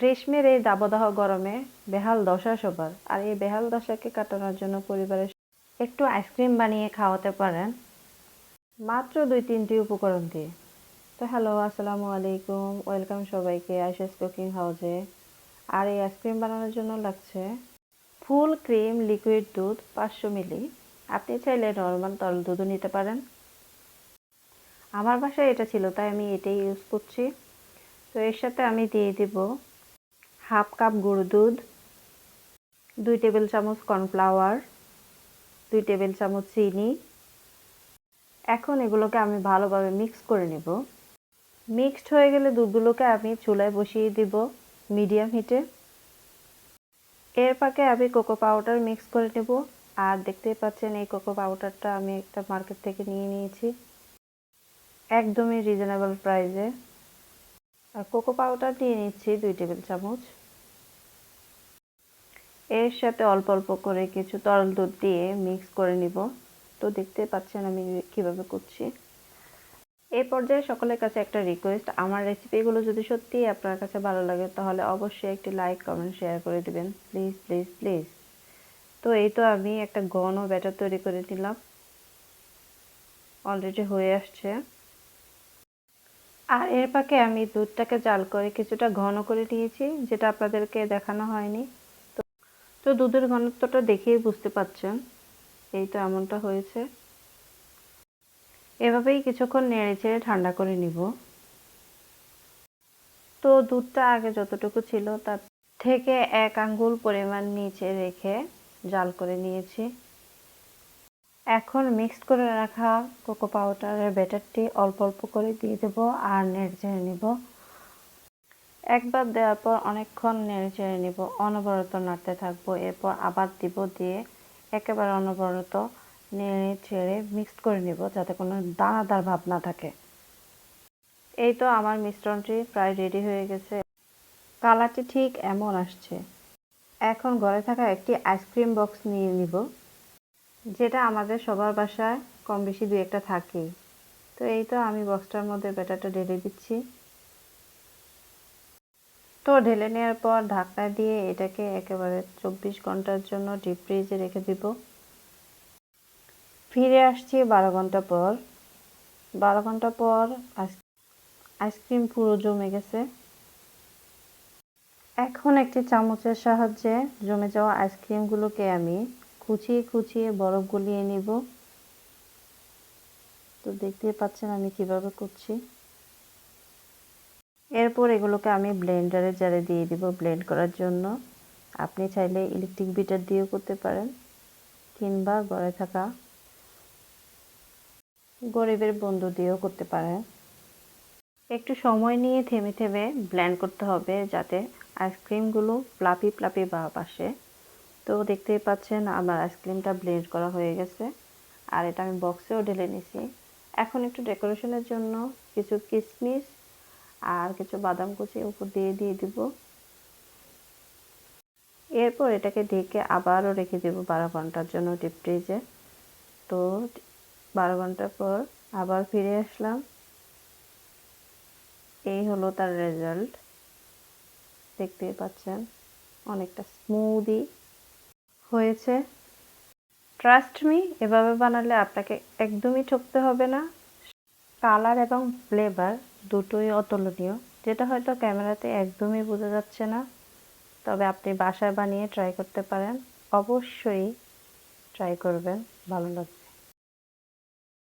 গ্রীষ্মের এই দাবদাহ গরমে বেহাল দশা সবার। আর এই বেহাল দশাকে কাটানোর জন্য পরিবারের একটু আইসক্রিম বানিয়ে খাওয়াতে পারেন। মাত্র দুই তিনটি উপকরণ দিয়ে। তো হ্যালো, আসসালামু আলাইকুম। ওয়েলকাম সবাইকে আইসাস কুকিং হাউসে। আর এই আইসক্রিম বানানোর জন্য লাগছে ফুল ক্রিম, লিকুইড দুধ পাঁচশো মিলি। আপনি চাইলে নর্মাল তরল দুধও নিতে পারেন। আমার বাসায় এটা ছিল, তাই আমি এটাই ইউজ করছি। তো এর সাথে আমি দিয়ে দিব হাফ কাপ গুঁড়ো দুধ, দুই টেবিল চামচ কর্নফ্লাওয়ার, দুই টেবিল চামচ চিনি। এখন এগুলোকে আমি ভালোভাবে মিক্স করে নেব। মিক্সড হয়ে গেলে দুধগুলোকে আমি চুলায় বসিয়ে দিব মিডিয়াম হিটে এর পাকে আমি কোকো পাউডার মিক্স করে নেব। আর দেখতেই পাচ্ছেন এই কোকো পাউডারটা আমি একটা মার্কেট থেকে নিয়ে নিয়েছি। একদমই রিজনেবল প্রাইসে আর কোকো পাউডার নিয়ে নিচ্ছি দুই টেবিল চামচ। এর সাথে অল্প অল্প করে কিছু তরল দুধ দিয়ে মিক্স করে নিব। তো দেখতে পাচ্ছেন আমি কীভাবে করছি। এই পর্যায়ে সকলের কাছে একটা রিকোয়েস্ট আমার রেসিপিগুলো যদি সত্যিই আপনার কাছে ভালো লাগে, তাহলে অবশ্যই একটি লাইক কমেন্ট শেয়ার করে দিবেন। প্লিজ প্লিজ প্লিজ তো এই তো আমি একটা ঘন ব্যাটার তৈরি করে নিলাম। অলরেডি হয়ে আসছে। আর এর পাকে আমি দুধটাকে জাল করে কিছুটা ঘন করে নিয়েছি, যেটা আপনাদেরকে দেখানো হয়নি। তো দুধের ঘনত্বটা দেখেই বুঝতে পাচ্ছেন এই তো এমনটা হয়েছে। এভাবেই কিছুক্ষণ নেড়ে চেড়ে ঠান্ডা করে নিব। তো দুধটা আগে যতটুকু ছিল তার থেকে এক আঙ্গুল পরিমাণ নিচে রেখে জাল করে নিয়েছি। এখন মিক্সড করে রাখা কোকো পাউডারের ব্যাটারটি অল্প অল্প করে দিয়ে দেব আর নেড়ে চেড়ে নিব। একবার দেওয়ার পর অনেকক্ষণ নেড়ে চেড়ে নিব, অনবরত নাড়তে থাকব, এরপর আবার দিব দিয়ে একেবারে অনবরত নেড়ে ছেড়ে মিক্সড করে নেব যাতে কোনো দানাদার ভাব না থাকে। এই তো আমার মিশ্রণটি প্রায় রেডি হয়ে গেছে। কালারটি ঠিক এমন আসছে। এখন ঘরে থাকা একটি আইসক্রিম বক্স নিয়ে নিব, যেটা আমাদের সবার বাসায় কম বেশি দু একটা থাকেই। তো এই তো আমি বক্সটার মধ্যে ব্যাটারটা ঢেলে দিচ্ছি। তো ঢেলে নেওয়ার পর ঢাকনা দিয়ে এটাকে একেবারে চব্বিশ ঘণ্টার জন্য ডিপ ফ্রিজে রেখে দিব। ফিরে আসছি বারো ঘণ্টা পর। বারো ঘণ্টা পর আইসক্রিম পুরো জমে গেছে। এখন একটি চামচের সাহায্যে জমে যাওয়া আইসক্রিমগুলোকে আমি কুচিয়ে কুচিয়ে বরফ গলিয়ে নিব। তো দেখতে পাচ্ছেন আমি কীভাবে করছি। এরপর এগুলোকে আমি ব্লেন্ডারে জারে দিয়ে দিব ব্লেন্ড করার জন্য। আপনি চাইলে ইলেকট্রিক বিটার দিয়েও করতে পারেন, কিংবা গড়ে থাকা গরিবের বন্ধু দিয়েও করতে পারেন। একটু সময় নিয়ে থেমে থেমে ব্ল্যান্ড করতে হবে যাতে আইসক্রিমগুলো প্লাপি প্লাপি ভাব আসে তো দেখতেই পাচ্ছেন আমার আইসক্রিমটা ব্লেন্ড করা হয়ে গেছে, আর এটা আমি বক্সেও ঢেলে নিছি। এখন একটু ডেকোরেশনের জন্য কিছু কিশমিশ আর কিছু বাদাম কুচি উপর দিয়ে দিয়ে দিব। এরপর এটাকে ঢেকে আবারও রেখে দেব বারো ঘণ্টার জন্য ডিপ ফ্রিজে তো বারো ঘণ্টা পর আবার ফিরে আসলাম। এই হলো তার রেজাল্ট দেখতেই পাচ্ছেন, অনেকটা স্মুদি হয়েছে। ট্রাস্ট মি এভাবে বানালে আপনাকে একদমই ঠকতে হবে না। কালার এবং ফ্লেভার দুটোই অতুলনীয়। যেটা হয়তো ক্যামেরাতে একদমই বোঝা যাচ্ছে না, তবে আপনি বাসায় বানিয়ে ট্রাই করতে পারেন। অবশ্যই ট্রাই করবেন, ভালো লাগবে।